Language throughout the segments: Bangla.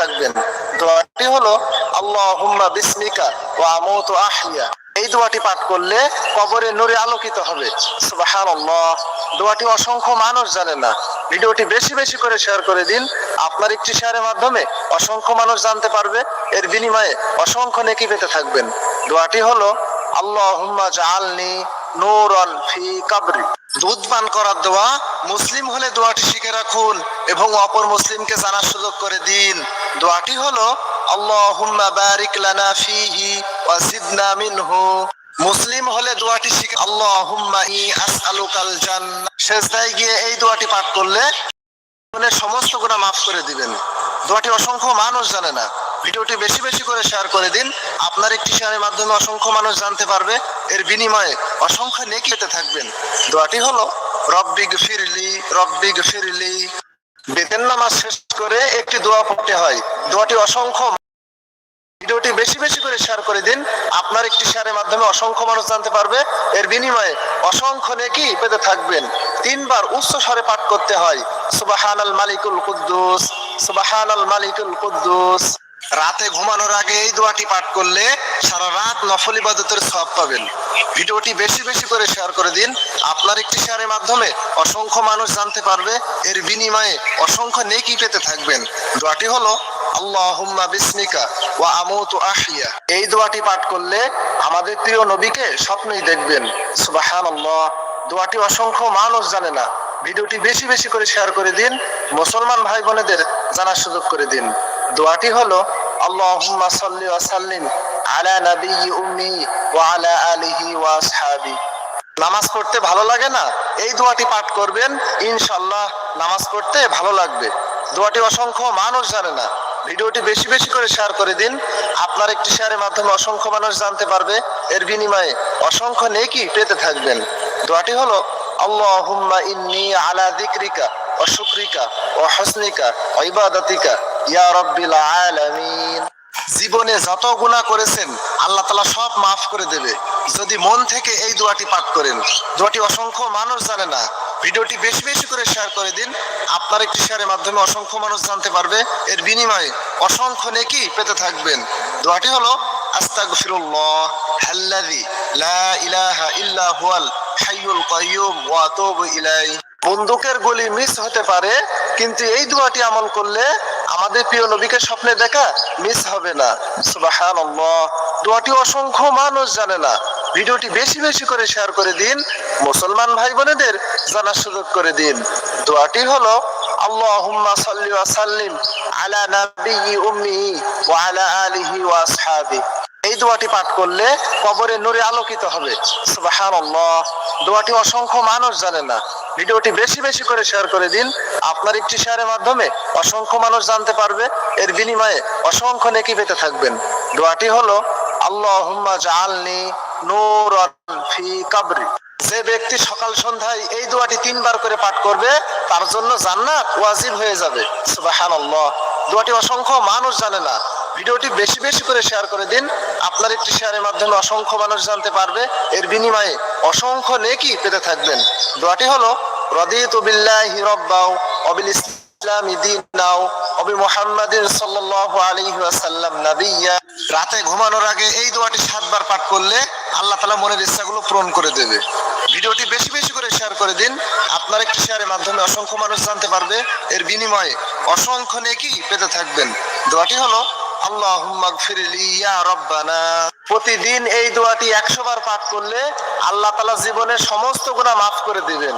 থাকবেন। দোয়াটি হলো, আল্লাহুম্মা বিসমিকা ওয়া আমুতু আহিয়া এই দোয়াটি পাঠ করলে কবরে নূরে আলোকিত হবে। সুবহানাল্লাহ। দোয়াটি অসংখ্য মানুষ জানে না। ভিডিওটি বেশি বেশি করে শেয়ার করে দিন। আপনার একটি শেয়ারের মাধ্যমে অসংখ্য মানুষ জানতে পারবে। এর বিনিময়ে অসংখ্য নেকি পেতে থাকবেন। দোয়াটি হলো, আল্লাহুম্মা জাআলনি ফি কাবরি। দুধ পান করার দোয়া, মুসলিম হলে দোয়াটি শিখে রাখুন এবং অপর মুসলিমকে জানার সুযোগ করে দিন। দোয়াটি হলো, আল্লাহুম্মা বারিক লানা ফিহি ওয়া জিদনা মিনহু। মুসলিম হলে দোয়াটি শিখে, আল্লাহুম্মা ই আসআলুকাল জান্নাহ। সেজদায় গিয়ে এই দোয়াটি পাঠ করলে সমস্ত গুণা মাফ করে দিবেন। দোয়াটি অসংখ্য মানুষ জানে না। ভিডিওটি বেশি বেশি করে শেয়ার করে দিন। আপনার একটি শেয়ারের মাধ্যমে অসংখ্য মানুষ জানতে পারবে। এর বিনিময়ে অসংখ্য নেকি পেতে থাকবেন। দোয়াটি হলো রব্বিগ ফিরলি রব্বিগ ফিরলি বেতেন নামাজ শেষ করে একটি দোয়া পড়তে হয়। দোয়াটি অসংখ্য ভিডিওটি বেশি বেশি করে শেয়ার করে দিন। আপনার একটি শেয়ারের মাধ্যমে অসংখ্য মানুষ জানতে পারবে। এর বিনিময়ে অসংখ্য নেকি পেতে থাকবেন। তিনবার উচ্চ স্বরে পাঠ করতে হয়। সুবাহানাল মালিকুল কুদ্দুস। সুবাহানাল মালিকুল কুদ্দুস। রাতে ঘুমানোর আগে এই দোয়াটি পাঠ করলে সারা রাত নফল ইবাদতের সব পাবেন। ভিডিওটি বেশি বেশি করে শেয়ার করে দিন। আপনার একটি শেয়ারের মাধ্যমে অসংখ্য মানুষ জানতে পারবে, এর বিনিময়ে অসংখ্য নেকি পেতে থাকবেন। দোয়াটি হলো, আল্লাহুম্মা বিসমিকা ওয়া আমুতু আহইয়া। এই দোয়াটি পাঠ করলে আমাদের প্রিয় নবীকে স্বপ্নই দেখবেন। সুবহানাল্লাহ। দোয়াটি অসংখ্য মানুষ জানে না। ভিডিওটি বেশি বেশি করে শেয়ার করে দিন। মুসলমান ভাই বোনেদের জানার সুযোগ করে দিন। দোয়াটি হলো, আল্লাহুম্মা সাল্লি ওয়া সাল্লিম আলা নাবিয়্যি উম্মি ওয়া আলা আলিহি ওয়া আসহাবি। নামাজ পড়তে ভালো লাগে না? এই দোয়াটি পাঠ করবেন ইনশাল্লাহ নামাজ পড়তে ভালো লাগবে। দোয়াটি অসংখ্য মানুষ জানে না। ভিডিওটি বেশি বেশি করে শেয়ার করে দিন। আপনার একটি শেয়ারের মাধ্যমে অসংখ্য মানুষ জানতে পারবে। এর বিনিময়ে অসংখ্য নেকি পেতে থাকবেন। দোয়াটি হলো, আল্লাহুম্মা ইন্নি আলা যিকরিকা ওয়া শুকরিকা ওয়া ইবাদাতিকা, ইয়া রাব্বিল আলামিন। জীবনে যত গুণা করেছেন, আল্লাহ তালা সব মাফ করে দেবে। যদি মন থেকে এই দোয়াটি পাঠ করেন, দোয়াটি অসংখ্য মানুষ জানে না। ভিডিওটি বেশি বেশি করে শেয়ার করে দিন। আপনার একটি শেয়ারের মাধ্যমে অসংখ্য মানুষ জানতে পারবে। এর বিনিময়ে অসংখ্য নেকি পেতে থাকবেন। দোয়াটি হলো, আস্তাগফিরুল্লাহ আল্লাযী লা ইলাহা ইল্লা হুয়াল হাইয়ুল কাইয়ুম, ওয়া আতুবু ইলাইহি। বন্দুকের গুলি মিস হতে পারে, কিন্তু এই দোয়াটি আমল করলে আমাদের প্রিয় নবীকে স্বপ্নে দেখা মিস হবে না। সুবহানাল্লাহ। দোয়াটি অসংখ্য মানুষ জানে না। ভিডিওটি বেশি বেশি করে শেয়ার করে দিন, মুসলমান ভাই বোনেদের জানার সুযোগ করে দিন। দোয়াটি হলো, আল্লাহুম্মা সাল্লি ওয়া সাল্লিম আলা নাবিয়্যি উম্মি ওয়া আলা আলিহি ওয়া আসহাবি এই দোয়াটি পাঠ করলে কবরে নূরে আলোকিত হবে। সুবহানাল্লাহ। দোয়াটি অসংখ্য মানুষ জানে না। ভিডিওটি বেশি বেশি করে শেয়ার করে দিন। আপনার একটি শেয়ারের মাধ্যমে অসংখ্য মানুষ জানতে পারবে, এর বিনিময়ে অসংখ্য নেকি পেতে থাকবেন। দোয়াটি হলো, আল্লাহুম্মা জাআলনি নূরান ফি কাবরি। যে ব্যক্তি সকাল সন্ধ্যায় এই দোয়াটি তিনবার করে পাঠ করবে, তার জন্য জান্নাত ওয়াজিব হয়ে যাবে। সুবহানাল্লাহ। দোয়াটি অসংখ্য মানুষ জানে না। ভিডিওটি বেশি বেশি করে শেয়ার করে দিন। আপনার একটি শেয়ারের মাধ্যমে অসংখ্য মানুষ জানতে পারবে। এর বিনিময়ে অসংখ্য নেকি পেতে থাকবেন। দোয়াটি হলো, রদিতু বিল্লাহি রব্বাও অবিল ইসলামি দীনাও অবি মুহাম্মাদিন সাল্লাল্লাহু আলাইহি ওয়াসাল্লাম নাবিয়্যা। রাতে ঘুমানোর আগে এই দোয়াটি সাতবার পাঠ করলে আল্লাহ তাআলা মনের ইচ্ছাগুলো পূরণ করে দেবে। ভিডিওটি বেশি বেশি করে শেয়ার করে দিন। আপনার একটি শেয়ারের মাধ্যমে অসংখ্য মানুষ জানতে পারবে। এর বিনিময়ে অসংখ্য নেকি পেতে থাকবেন। দোয়াটি হলো প্রতিদিন এই দোয়াটি একশো বার পাঠ করলে আল্লাহ তাআলা জীবনের সমস্ত গুনাহ মাফ করে দিবেন।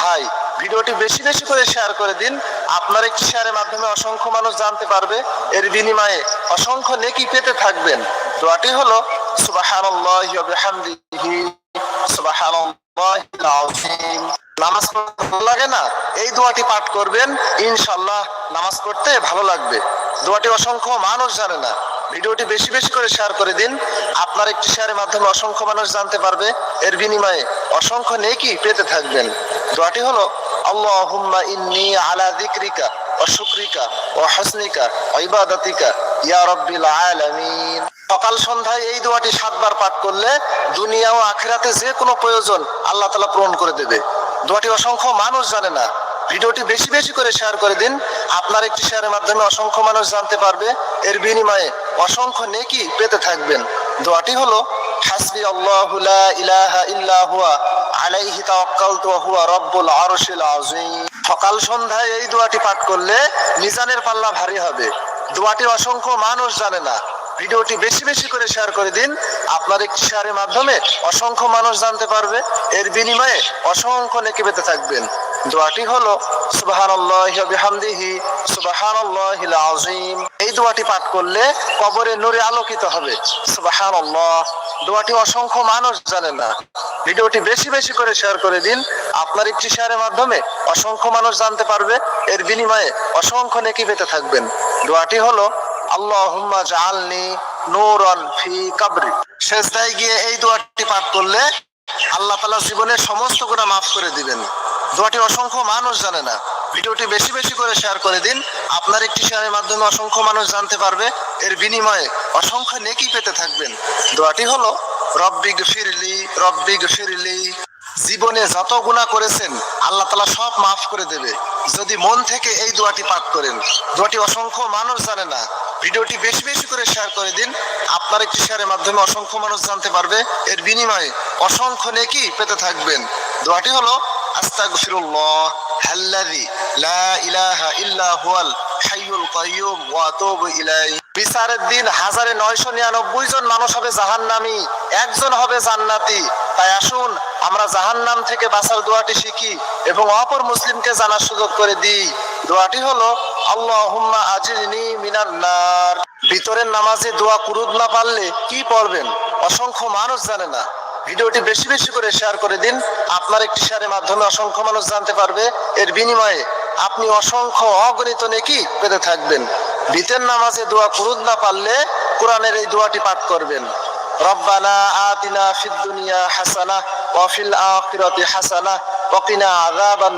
ভাই, ভিডিওটি বেশি বেশি করে শেয়ার করে দিন। আপনার একটি শেয়ারের মাধ্যমে অসংখ্য মানুষ জানতে পারবে। এর বিনিময়ে অসংখ্য নেকি পেতে থাকবেন। দোয়াটি হলো সুবহানাল্লাহিল আযীম নামাজ ভালো লাগে না? এই দোয়াটি পাঠ করবেন। ইনশাল্লাহ নামাজ পড়তে ভালো লাগবে। দোয়াটি অসংখ্য মানুষ জানে না। ভিডিওটি বেশি বেশি করে শেয়ার করে দিন। আপনার একটি শেয়ারের মাধ্যমে অসংখ্য মানুষ জানতে পারবে। এর বিনিময়ে অসংখ্য নেকি পেতে থাকবেন। দোয়াটি হলো, আল্লাহুম্মা ইন্নি আলা যিকরিকা ওয়া শুকরিকা ওয়া হুসনিকা ওয়া ইবাদাতিকা ইয়া রাব্বিল আলামিন। সকাল সন্ধ্যায় এই দোয়াটি সাতবার পাঠ করলে দুনিয়া ও আখেরাতে যে কোনো প্রয়োজন আল্লাহ তালা পূরণ করে দেবে। দোয়াটি অসংখ্য মানুষ জানে না। ভিডিওটি বেশি বেশি করে শেয়ার করে দিন। আপনার একটি শেয়ারের মাধ্যমে অসংখ্য মানুষ জানতে পারবে। এর বিনিময়ে অসংখ্য নেকি পেতে থাকবেন। দোয়াটি হলো, হাসবি আল্লাহু লা ইলাহা ইল্লা হুয়া, আলাইহি তাওয়াক্কালতু ওয়া হুয়া রাব্বুল আরশিল আযীম। সকাল সন্ধ্যায় এই দোয়াটি পাঠ করলে মিজানের পাল্লা ভারী হবে। দোয়াটি অসংখ্য মানুষ জানে না। ভিডিওটি বেশি বেশি করে শেয়ার করে দিন। আপনার একটি শেয়ারের মাধ্যমে অসংখ্য মানুষ জানতে পারবে। এর বিনিময়ে অসংখ্য নেকি পেতে থাকবেন। দোয়াটি হলো, সুবহানাল্লাহি ওয়া বিহামদিহি, সুবহানাল্লাহিল আযীম। এই দোয়াটি পাঠ করলে কবরে নূরে আলোকিত হবে। সুবহানাল্লাহ। দোয়াটি অসংখ্য মানুষ জানে না। ভিডিওটি বেশি বেশি করে শেয়ার করে দিন। আপনার একটি শেয়ারের মাধ্যমে অসংখ্য মানুষ জানতে পারবে। এর বিনিময়ে অসংখ্য নেকি পেতে থাকবেন। দোয়াটি হলো আল্লাহুম্মা জাআলনি নূরান ফি কবরি। শেষদায় গিয়ে এই দোয়াটি পাঠ করলে আল্লাহ তাআলা জীবনের সমস্ত গুনাহ মাফ করে দিবেন। দোয়াটি অসংখ্য মানুষ জানে না। ভিডিওটি বেশি বেশি করে শেয়ার করে দিন। আপনার একটি শেয়ারের মাধ্যমে অসংখ্য মানুষ জানতে পারবে। এর বিনিময়ে অসংখ্য নেকি পেতে থাকবেন। দোয়াটি হলো রব্বিগ ফিরলি রব্বিগ ফিরলি জীবনে যত গুণা করেছেন, আল্লাহ তালা সব মাফ করে দেবে। যদি মন থেকে এই দোয়াটি পাঠ করেন, দোয়াটি অসংখ্য মানুষ জানে না, ভিডিওটি বেশি বেশি করে শেয়ার করে দিন। আপনার একটি শেয়ারের মাধ্যমে অসংখ্য মানুষ জানতে পারবে। এর বিনিময়ে অসংখ্য নেকি পেতে থাকবেন। দোয়াটি হলো আস্তাগফিরুল্লাহ, হাল্লাযী লা ইলাহা ইল্লা হুয়াল হাইয়ুল কাইয়ুম ওয়া আতুবু ইলাইহি। বিচারের দিন হাজারে নয়শো নিরানব্বই জন মানুষ হবে জাহান্নামী, একজন হবে জান্নাতি। তাই আসুন, আমরা জাহান্নাম থেকে বাঁচার দোয়াটি শিখি এবং অপর মুসলিমকে জানার সুযোগ করে দিই। দোয়াটি হলো, আল্লাহুম্মা আজিরনি মিনান নার। ভিতরের নামাজে দোয়া কুরুদ না পারলে কি পড়বেন? অসংখ্য মানুষ জানে না। ভিডিওটি বেশি বেশি করে শেয়ার করে দিন। আপনার একটি শেয়ারের মাধ্যমে অসংখ্য মানুষ জানতে পারবে। এর বিনিময়ে আপনি অসংখ্য অগণিত নেকি পেতে থাকবেন। ভিতের নামাজে দোয়া কুরুদ না পারলে কোরআনের এই দোয়াটি পাঠ করবেন। রব্বানা আতিনা ফিদ দুনিয়া হাসানা ওয়া ফিল আখিরাতি হাসানা ওয়া কিনা আযাবান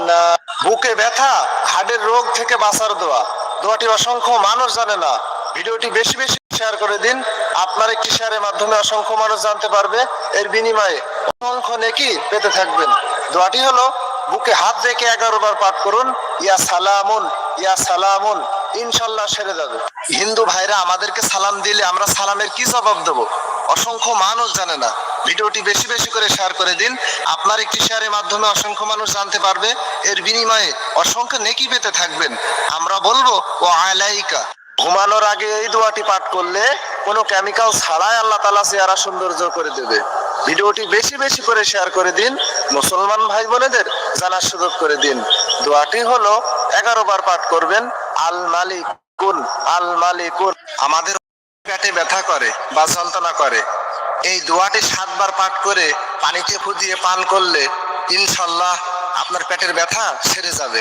বুকে ব্যথা, হাড়ের রোগ থেকে বাঁচার দোয়া। দোয়াটি অসংখ্য মানুষ জানে না। ভিডিওটি বেশি বেশি শেয়ার করে দিন। আপনার একটি শেয়ারের মাধ্যমে অসংখ্য মানুষ জানতে পারবে। এর বিনিময়ে অসংখ্য নেকি পেতে থাকবেন। দোয়াটি হলো, বুকে হাত রেখে এগারো বার পাঠ করুন, ইয়া সালামুন ইয়া সালামুন, ইনশাল্লাহ সেরে যাবে। হিন্দু ভাইরা, আমাদেরকে সালাম দিলে আমরা সালামের কি জবাব দেবো? অসংখ্য মানুষ জানে না। ভিডিওটি বেশি বেশি করে শেয়ার করে দিন। আপনার একটি শেয়ারের মাধ্যমে অসংখ্য মানুষ জানতে পারবে। এর বিনিময়ে অসংখ্য নেকি পেতে থাকবেন। আমরা বলব ও আলাইকা। ঘুমানোর আগে এই দোয়াটি পাঠ করলে কোনো কেমিক্যাল ছাড়াই আল্লাহ তালা চেহারা সৌন্দর্য করে দেবে। ভিডিওটি বেশি বেশি করে শেয়ার করে দিন, মুসলমান ভাই বোনেদের জানার সুযোগ করে দিন। দোয়াটি হলো, এগারো বার পাঠ করবেন, আল মালিক কুন আল মালিকুন। আমাদের পেটে ব্যথা করে, বা যন্ত্রণা করে। এই দোয়াটি সাতবার পাঠ করে পানিতে ফুদিয়ে পান করলে ইনশাল্লাহ আপনার পেটের ব্যথা সেরে যাবে।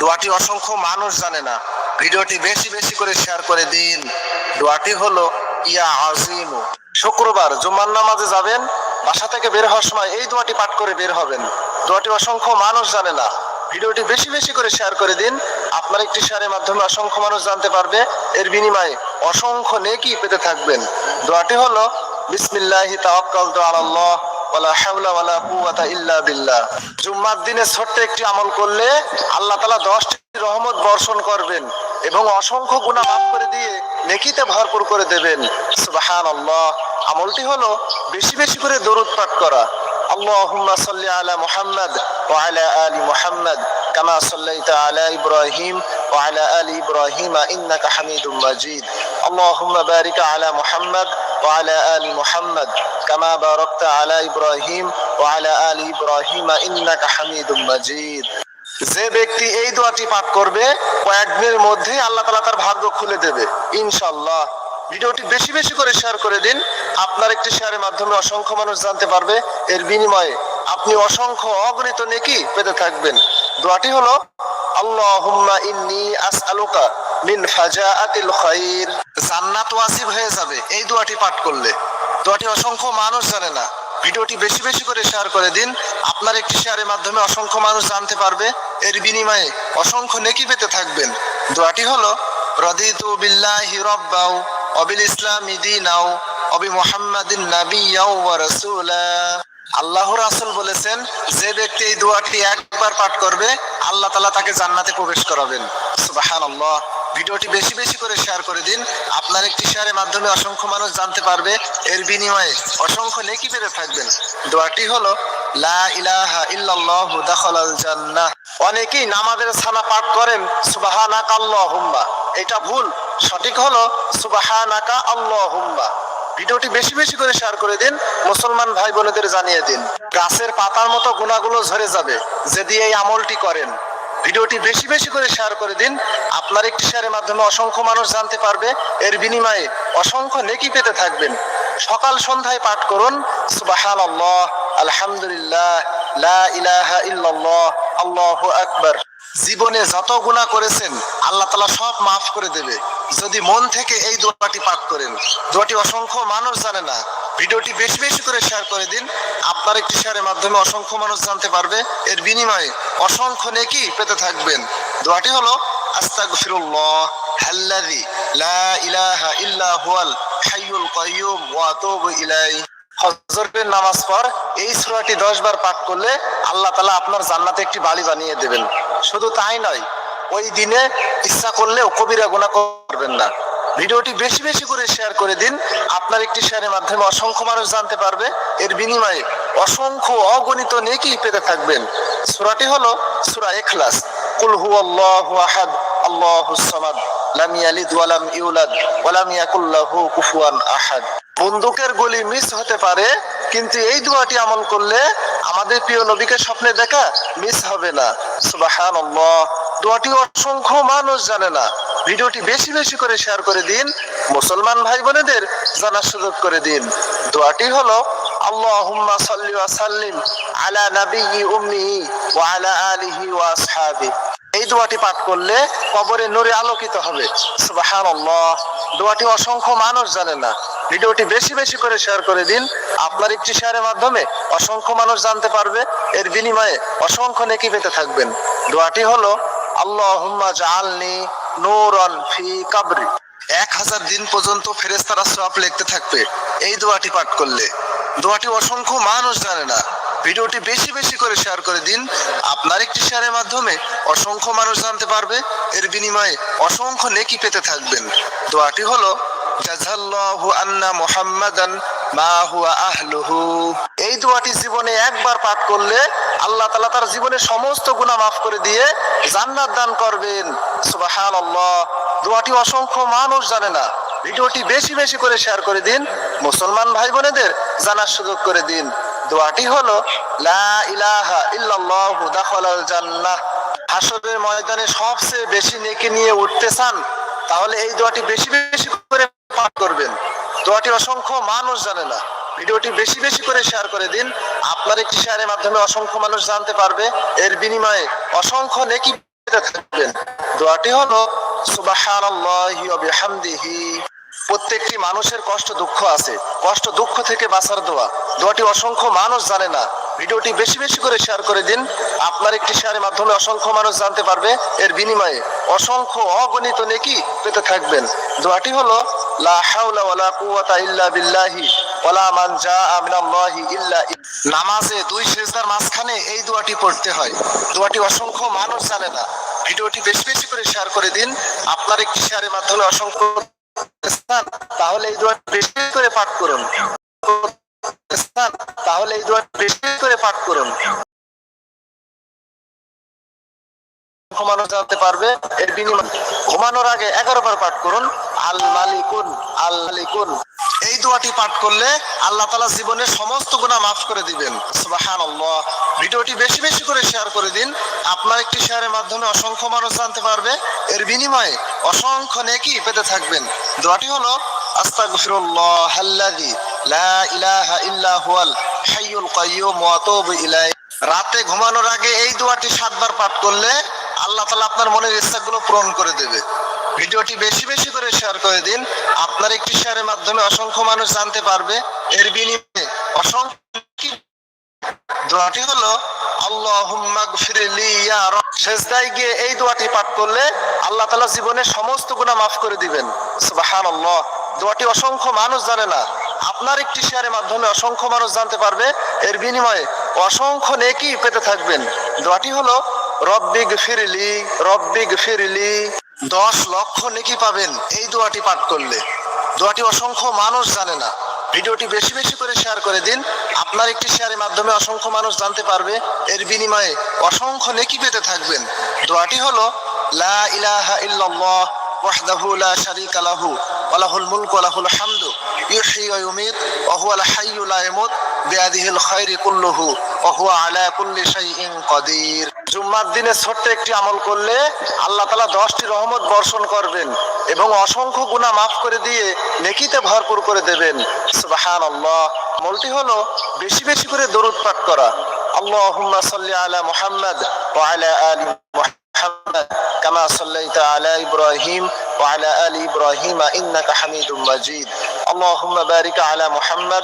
দোয়াটি অসংখ্য মানুষ জানে না। ভিডিওটি বেশি বেশি করে শেয়ার করে দিন। দোয়াটি হলো, ইয়া আজিমু শুক্রবার জুম্মার নামাজে যাবেন, বাসা থেকে বের হওয়ার সময় এই দোয়াটি পাঠ করে বের হবেন। দোয়াটি অসংখ্য মানুষ জানে না। ভিডিওটি বেশি বেশি করে শেয়ার করে দিন। আপনার একটি শেয়ারের মাধ্যমে অসংখ্য মানুষ জানতে পারবে। এর বিনিময়ে অসংখ্য নেকি পেতে থাকবেন। দোয়াটি হলো, বিসমিল্লাহি তাওয়াক্কালতু আলাল্লাহ, ওয়ালা হাওলা ওয়ালা কুওয়াতা ইল্লা বিল্লাহ। জুম্মার দিনে ছোট্ট একটি আমল করলে আল্লাহ তাআলা 10টি রহমত বর্ষণ করবেন। এবং অসংখ্য গুণা মাফ করে দিয়ে নেকিতে ভরপুর করে দেবেন। সুবাহান আল্লাহ আমলটি হলো বেশি বেশি করে দরুদ পাঠ করা। আল্লাহুম্মা সাল্লি আলা মুহাম্মদ ওয়া আলা আলি মুহাম্মদ, কামা সাল্লাইতা আলা ইব্রাহিম ওয়া আলা আলি ইব্রাহিম ইন্নাকা হামিদুম মাজিদ। আল্লাহুম্মা বারিক আলা মুহাম্মদ ওয়া আলা আলি মুহাম্মদ, কামা বারাকতা আলা ইব্রাহিম ওয়া আলা আলি ইব্রাহিম মাজিদ। যে ব্যক্তি এই দোয়াটি পাঠ করবে, কয়েকদিনের মধ্যেই আল্লাহ তালা তার ভাগ্য খুলে দেবে ইনশাল্লাহ ভিডিওটি বেশি বেশি করে শেয়ার করে দিন। আপনার একটি শেয়ারের মাধ্যমে অসংখ্য মানুষ জানতে পারবে, এর বিনিময়ে আপনি অসংখ্য অগণিত নেকি পেতে থাকবেন। দোয়াটি হলো, আল্লাহুম্মা ইন্নি আসআলুকা মিন ফাজাআতিল খাইর। জান্নাত ওয়াজিব হয়ে যাবে এই দোয়াটি পাঠ করলে। দোয়াটি অসংখ্য মানুষ জানে না। ভিডিওটি বেশি বেশি করে শেয়ার করে দিন। আপনার একটি শেয়ারের মাধ্যমে অসংখ্য মানুষ জানতে পারবে। এর বিনিময়ে অসংখ্য নেকি পেতে থাকবেন। দোয়াটি হলো, রদিতু বিল্লাহি রব্বাও, অবিল ইসলামি দিনাও, অবি মুহাম্মাদিন নাবিয়াও ওয়া রাসূলা। আল্লাহ রাসুল বলেছেন, যে ব্যক্তি এই দোয়াটি একবার পাঠ করবে, আল্লাহ তালা তাকে জান্নাতে প্রবেশ করাবেন। সুবাহান ভিডিওটি বেশি বেশি করে শেয়ার করে দিন। আপনার একটি শেয়ারের মাধ্যমে অসংখ্য মানুষ জানতে পারবে এর বিনিময়ে অসংখ্য নেকি পেতে থাকবেন। দোয়াটি হলো, লা ইলাহা ইল্লাল্লাহু দাখালাল জান্নাহ। অনেকেই নামাজের ছানা পাঠ করেন, সুবহানাকা আল্লাহুম্মা। এটা ভুল। সঠিক হলো, সুবহানাকা আল্লাহুম্মা। ভিডিওটি বেশি বেশি করে শেয়ার করে দিন, মুসলমান ভাই বোনেদের জানিয়ে দিন। গাছের পাতার মতো গুণাগুলো ঝরে যাবে, যদি এই আমলটি করেন। ভিডিওটি বেশি বেশি করে শেয়ার করে দিন। আপনার একটি শেয়ারের মাধ্যমে অসংখ্য মানুষ জানতে পারবে। এর বিনিময়ে অসংখ্য নেকি পেতে থাকবেন। সকাল সন্ধ্যায় পাঠ করুন। সুবাহান আল্লাহ আলহামদুলিল্লাহ, লা ইলাহা ইল্লাল্লাহ, আল্লাহু আকবার। জীবনে যত গুণা করেছেন আল্লাহ তালা সব মাফ করে দেবে। যদি মন থেকে এই দোয়াটি পাঠ করেন। দোয়াটি অসংখ্য মানুষ জানে না। ভিডিওটি বেশি বেশি করে শেয়ার করে দিন। আপনার একটি শেয়ারের মাধ্যমে অসংখ্য মানুষ জানতে পারবে। এর বিনিময়ে অসংখ্য নেকি পেতে থাকবেন। দোয়াটি হলো, আস্তাগফিরুল্লাহ হাল্লাযী লা ইলাহা ইল্লা হুয়াল হাইয়ুল কাইয়ুম ওয়া আতুবু ইলাইহি। হজরের নামাজ পর এই সূরাটি 10 বার পাঠ করলে আল্লাহ তাআলা আপনার জান্নাতে একটি বাড়ি বানিয়ে দেবেন। শুধু তাই নয় ওই দিনে ইচ্ছা করলেও কবিরা গুনাহ করবেন না। ভিডিওটি বেশি বেশি করে শেয়ার করে দিন। আপনার একটি শেয়ারের মাধ্যমে অসংখ্য মানুষ জানতে পারবে। এর বিনিময়ে অসংখ্য অগণিত নেকি পেতে থাকবেন। সূরাটি হলো সূরা ইখলাস কুল হুয়াল্লাহু আহাদ আল্লাহুস সামাদ, লাম ইয়ালিদ ওয়া লাম ইউলাদ, ওয়া লাম ইয়াকুল লাহু কুফুয়ান আহাদ। বন্দুকের গুলি মিস হতে পারে, কিন্তু এই দোয়াটি আমল করলে আমাদের প্রিয় নবীকে স্বপ্নে দেখা মিস হবে না। সুবহানাল্লাহ। দোয়াটি অসংখ্য মানুষ জানে না। ভিডিওটি বেশি বেশি করে শেয়ার করে দিন, মুসলমান ভাই বোনেদের জানার সুযোগ করে দিন। দোয়াটি হলো, আল্লাহুম্মা সাল্লি ওয়া সাল্লিম আলা নাবিয়্যি উম্মি ওয়া আলা আলিহি ওয়া আসহাবি। এই দোয়াটি পাঠ করলে কবরে নূরে আলোকিত হবে। সুবহানাল্লাহ। দোয়াটি অসংখ্য মানুষ জানে না। ভিডিওটি বেশি বেশি করে শেয়ার করে দিন। আপনার একটি শেয়ারের মাধ্যমে অসংখ্য মানুষ জানতে পারবে। এর বিনিময়ে অসংখ্য নেকি পেতে থাকবেন। দোয়াটি হলো আল্লাহুম্মা জাআলনি নূরান ফি কাবরি। এক হাজার দিন পর্যন্ত ফেরেস্তারা সব লিখতে থাকবে। এই দোয়াটি পাঠ করলে। দোয়াটি অসংখ্য মানুষ জানে না। ভিডিওটি বেশি বেশি করে শেয়ার করে দিন। আপনার একটি শেয়ারের মাধ্যমে অসংখ্য মানুষ জানতে পারবে। এর বিনিময়ে অসংখ্য নেকি পেতে থাকবেন। দোয়াটি হলো, জাযাল্লাহু আন্না মুহাম্মাদান মা হুয়া আহলুহু। এই দোয়াটি জীবনে একবার পাঠ করলে আল্লাহ তাআলা তার জীবনের সমস্ত গুনাহ মাফ করে দিয়ে জান্নাত দান করবেন। সুবহানাল্লাহ। দোয়াটি অসংখ্য মানুষ জানে না। ভিডিওটি বেশি বেশি করে শেয়ার করে দিন। মুসলমান ভাই বোনেদের জানার সুযোগ করে দিন। দোয়াটি হলো, লা ইলাহা ইল্লাল্লাহু দাখালাল জান্নাহ। হাসরের ময়দানে সবচেয়ে বেশি নেকি নিয়ে উঠতে চান, তাহলে এই দোয়াটি বেশি বেশি করে পাঠ করবেন। দোয়াটি অসংখ্য মানুষ জানে না। ভিডিওটি বেশি বেশি করে শেয়ার করে দিন। আপনার একটি শেয়ারের মাধ্যমে অসংখ্য মানুষ জানতে পারবে। এর বিনিময়ে অসংখ্য নেকি থাকবেন। দোয়াটি হলো, সুবহানাল্লাহি ওয়া বিহামদিহি। প্রত্যেকটি মানুষের কষ্ট দুঃখ আছে। কষ্ট দুঃখ থেকে বাঁচার দোয়া। দোয়াটি অসংখ্য মানুষ জানে না। ভিডিওটি বেশি বেশি করে শেয়ার করে দিন। আপনার একটি শেয়ারের মাধ্যমে অসংখ্য মানুষ জানতে পারবে। এর বিনিময়ে অসংখ্য অগণিত নেকি পেতে থাকবেন। দোয়াটি হলো, লা হাওলা ওয়ালা কুওয়াতা ইল্লা বিল্লাহি। ওয়ালা মান জাআ মিনাল্লাহি ইল্লা নামাজে দুই সেজদার মাঝখানে এই দোয়াটি পড়তে হয়। দোয়াটি অসংখ্য মানুষ জানে না। ভিডিওটি বেশি বেশি করে শেয়ার করে দিন। আপনার একটি শেয়ারের মাধ্যমে অসংখ্য স্থান, তাহলে এই দোয়া বেশি করে পাঠ করুন। স্থান তাহলে এই দোয়া বেশি করে পাঠ করুন। ঘুমানো জানতে পারবে, এর বিনিময়ে ঘুমানোর আগে এগারো বার পাঠ করুন। আল মালিকুন আল মালিকুন এই দোয়াটি পাঠ করলে আল্লাহ তালা জীবনের সমস্ত গুণা মাফ করে দিবেন। সুবহানাল্লাহ। ভিডিওটি বেশি বেশি করে শেয়ার করে দিন। আপনার একটি শেয়ারের মাধ্যমে অসংখ্য মানুষ জানতে পারবে, এর বিনিময়ে অসংখ্য নেকি পেতে থাকবেন। দোয়াটি হলো, আস্তাগফিরুল্লাহ আল্লাযী লা ইলাহা ইল্লা হুয়াল হাইয়ুল কাইয়্যুম ওয়া আতুবু ইলাইহি। রাতে ঘুমানোর আগে এই দোয়াটি সাতবার পাঠ করলে আল্লাহ তালা আপনার মনের ইচ্ছাগুলো পূরণ করে দেবে। ভিডিওটি বেশি বেশি করে শেয়ার করে দিন। আপনার একটি শেয়ারের মাধ্যমে অসংখ্য মানুষ জানতে পারবে। এর বিনিময়ে অসংখ্য দোয়াটি হলো এই দোয়াটি পাঠ করলে আল্লাহ তাআলা জীবনের সমস্ত গুনাহ মাফ করে দিবেন। সুবহানাল্লাহ। দোয়াটি অসংখ্য মানুষ জানে না। আপনার একটি শেয়ারের মাধ্যমে অসংখ্য মানুষ জানতে পারবে। এর বিনিময়ে অসংখ্য নেকি পেতে থাকবেন। দোয়াটি হলো রব্বিগ ফিরলি রব্বিগ ফিরলি। দশ লক্ষ নেকি পাবেন এই দোয়াটি পাঠ করলে। দোয়াটি অসংখ্য মানুষ জানে না। ভিডিওটি বেশি বেশি করে শেয়ার করে দিন। আপনার একটি শেয়ারের মাধ্যমে অসংখ্য মানুষ জানতে পারবে। এর বিনিময়ে অসংখ্য নেকি পেতে থাকবেন। দোয়াটি হলো, লা ইলাহা ইল্লাল্লাহ ওয়াহদাহু লা শারীকা লাহু ওয়া লাহুল মুলকু ওয়া লাহুল হামদু ইউহয়ি ওয়া ইউমীত ওয়া হুয়াল হাইয়্যু লা ইয়ামুত বিয়াদিহিল খায়রু কুল্লুহু ওয়া হুয়া আলা কুল্লি শাইইন কাদির। জুম্মার দিনে ছোট্ট একটি আমল করলে আল্লাহ তাআলা 10টি রহমত বর্ষণ করবেন এবং অসংখ্য গুনাহ মাফ করে দিয়ে নেকিতে ভরপুর করে দেবেন সুবহানাল্লাহ আমলটি হলো বেশি বেশি করে দরুদ পাঠ করা আল্লাহুম্মা সাল্লি আলা মুহাম্মাদ ওয়া আলা আলি محمد كما صليت على إبراهيم وعلى آل إبراهيم إنك حميد مجيد اللهم بارك على محمد